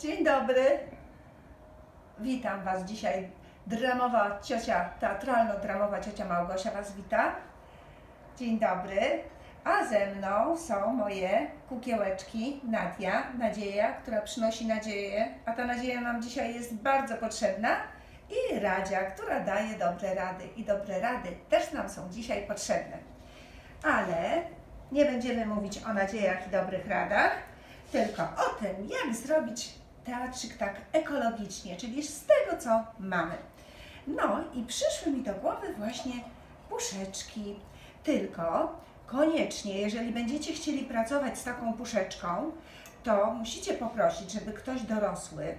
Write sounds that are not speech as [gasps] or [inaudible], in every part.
Dzień dobry. Witam Was dzisiaj. Dramowa ciocia, teatralno-dramowa ciocia Małgosia Was wita. Dzień dobry. A ze mną są moje kukiełeczki Nadia, Nadzieja, która przynosi nadzieję, a ta nadzieja nam dzisiaj jest bardzo potrzebna i Radzia, która daje dobre rady i dobre rady też nam są dzisiaj potrzebne. Ale nie będziemy mówić o nadziejach i dobrych radach, tylko o tym, jak zrobić teatrzyk tak ekologicznie, czyli z tego, co mamy. No i przyszły mi do głowy właśnie puszeczki. Tylko koniecznie, jeżeli będziecie chcieli pracować z taką puszeczką, to musicie poprosić, żeby ktoś dorosły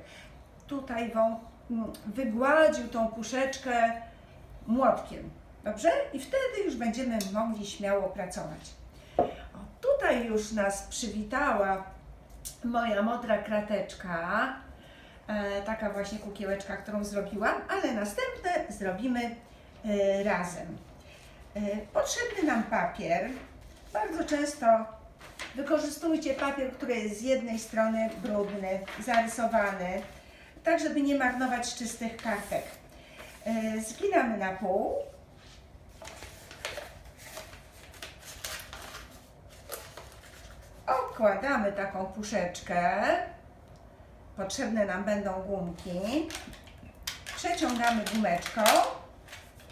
tutaj wam mm, wygładził tą puszeczkę młotkiem. Dobrze? I wtedy już będziemy mogli śmiało pracować. O, tutaj już nas przywitała moja modra krateczka, e, taka właśnie kukiełeczka, którą zrobiłam, ale następne zrobimy e, razem. E, potrzebny nam papier. Bardzo często wykorzystujcie papier, który jest z jednej strony brudny, zarysowany, tak żeby nie marnować czystych kartek. Zginamy na pół. Okładamy taką puszeczkę. Potrzebne nam będą gumki. Przeciągamy gumeczką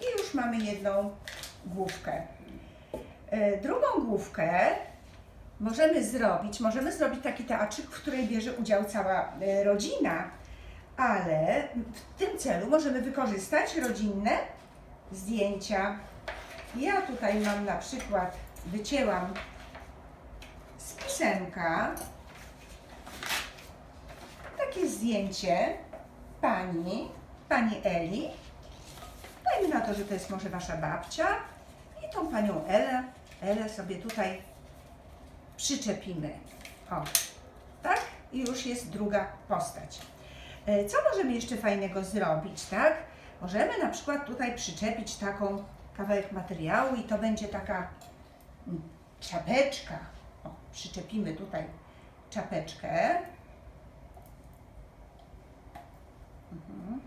i już mamy jedną główkę. E, Drugą główkę możemy zrobić, możemy zrobić taki teatrzyk, w której bierze udział cała e, rodzina, ale w tym celu możemy wykorzystać rodzinne zdjęcia. Ja tutaj mam na przykład, wycięłam z pisemka takie zdjęcie pani, pani Eli. Dajmy na to, że to jest może wasza babcia i tą panią Elę, Elę sobie tutaj przyczepimy. O, tak? I już jest druga postać. E, Co możemy jeszcze fajnego zrobić, tak? Możemy na przykład tutaj przyczepić taką kawałek materiału i to będzie taka mm, czapeczka. Przyczepimy tutaj czapeczkę. Mhm.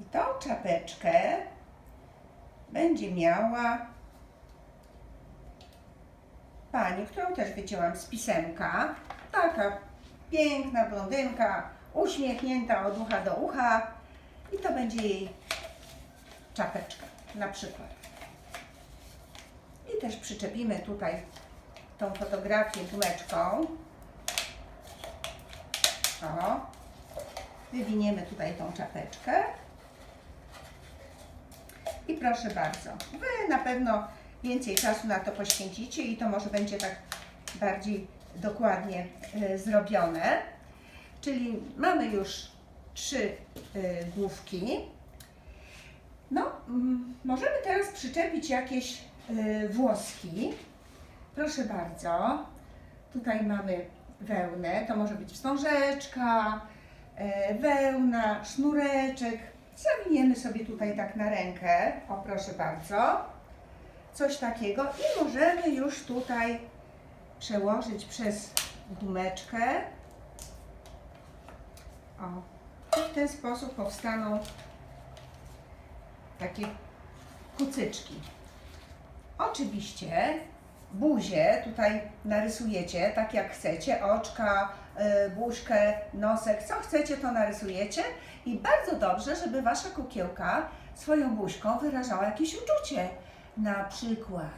I tą czapeczkę będzie miała pani, którą też wycięłam z pisemka. Taka piękna blondynka, uśmiechnięta od ucha do ucha. I to będzie jej czapeczka na przykład. I też przyczepimy tutaj tą fotografię gumeczką. O. Wywiniemy tutaj tą czapeczkę. I proszę bardzo, Wy na pewno więcej czasu na to poświęcicie i to może będzie tak bardziej dokładnie y, zrobione. Czyli mamy już trzy y, główki. No, mm, możemy teraz przyczepić jakieś y, włoski. Proszę bardzo. Tutaj mamy wełnę, to może być wstążeczka, e, wełna, sznureczek. Zawiniemy sobie tutaj tak na rękę. O, proszę bardzo. Coś takiego. I możemy już tutaj przełożyć przez gumeczkę. O. W ten sposób powstaną takie kucyczki. Oczywiście buzię tutaj narysujecie tak jak chcecie, oczka, y, buźkę, nosek, co chcecie to narysujecie i bardzo dobrze, żeby Wasza kukiełka swoją buźką wyrażała jakieś uczucie. Na przykład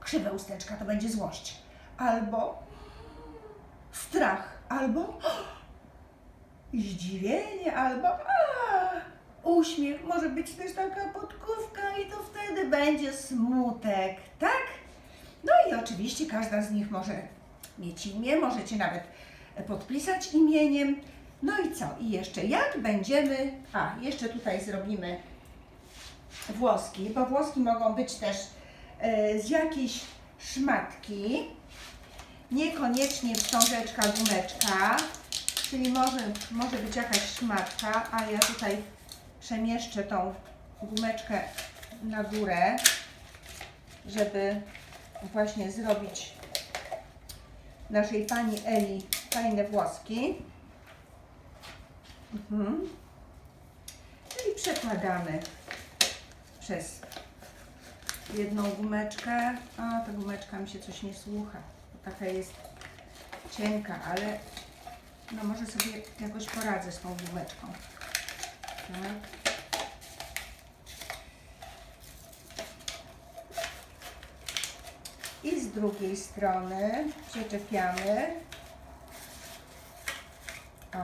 krzywe usteczka to będzie złość, albo strach, albo [gasps] zdziwienie, albo uśmiech, może być też taka podkówka i to wtedy będzie smutek, tak? No i oczywiście każda z nich może mieć imię, możecie nawet podpisać imieniem. No i co? I jeszcze jak będziemy, a jeszcze tutaj zrobimy włoski, bo włoski mogą być też e, z jakiejś szmatki, niekoniecznie wstążeczka, gumeczka, czyli może, może być jakaś szmatka, a ja tutaj przemieszczę tą gumeczkę na górę, żeby właśnie zrobić naszej pani Eli fajne włoski. Mhm. Czyli przekładamy przez jedną gumeczkę. A, ta gumeczka mi się coś nie słucha, taka jest cienka, ale no może sobie jakoś poradzę z tą gumeczką. Tak. I z drugiej strony przyczepiamy. O.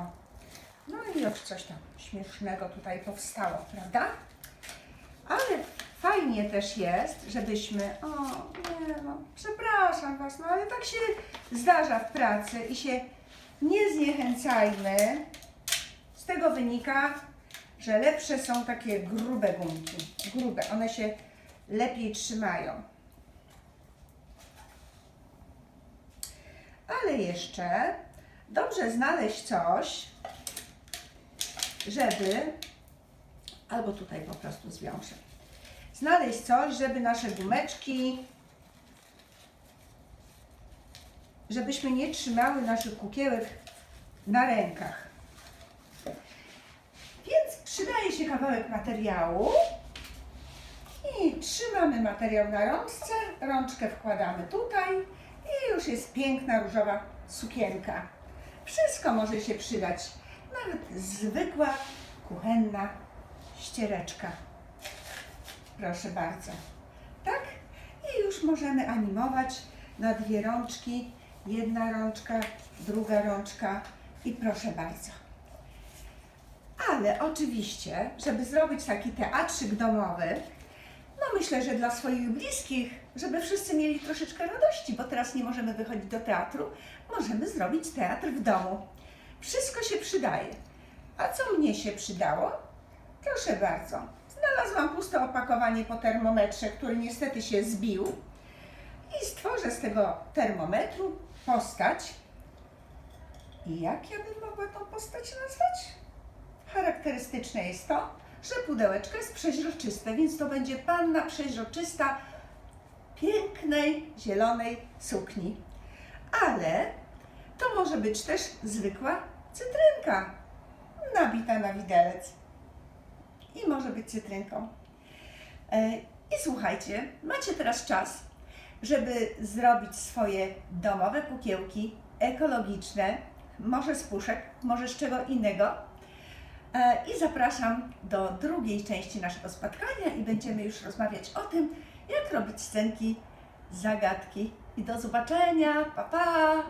No i już coś tam śmiesznego tutaj powstało, prawda? Ale fajnie też jest, żebyśmy. O, nie no, przepraszam Was, no ale tak się zdarza w pracy i się nie zniechęcajmy. Z tego wynika, że lepsze są takie grube gumki. Grube, one się lepiej trzymają. Ale jeszcze dobrze znaleźć coś, żeby, albo tutaj po prostu zwiążę, znaleźć coś, żeby nasze gumeczki, żebyśmy nie trzymały naszych kukiełek na rękach. Więc przydaje się kawałek materiału i trzymamy materiał na rączce, rączkę wkładamy tutaj i już jest piękna różowa sukienka. Wszystko może się przydać, nawet zwykła kuchenna ściereczka. Proszę bardzo. Tak? I już możemy animować na dwie rączki. Jedna rączka, druga rączka i proszę bardzo. Ale oczywiście, żeby zrobić taki teatrzyk domowy, no myślę, że dla swoich bliskich, żeby wszyscy mieli troszeczkę radości, bo teraz nie możemy wychodzić do teatru, możemy zrobić teatr w domu. Wszystko się przydaje. A co mnie się przydało? Proszę bardzo. Znalazłam puste opakowanie po termometrze, który niestety się zbił. I stworzę z tego termometru postać. I jak ja bym mogła tą postać nazwać? Charakterystyczne jest to, że pudełeczko jest przeźroczyste, więc to będzie panna przeźroczysta pięknej, zielonej sukni. Ale to może być też zwykła cytrynka nabita na widelec. I może być cytrynką. E, I słuchajcie, macie teraz czas, żeby zrobić swoje domowe kukiełki ekologiczne, może z puszek, może z czego innego. E, I zapraszam do drugiej części naszego spotkania i będziemy już rozmawiać o tym, jak robić scenki, zagadki. I do zobaczenia. Pa, pa!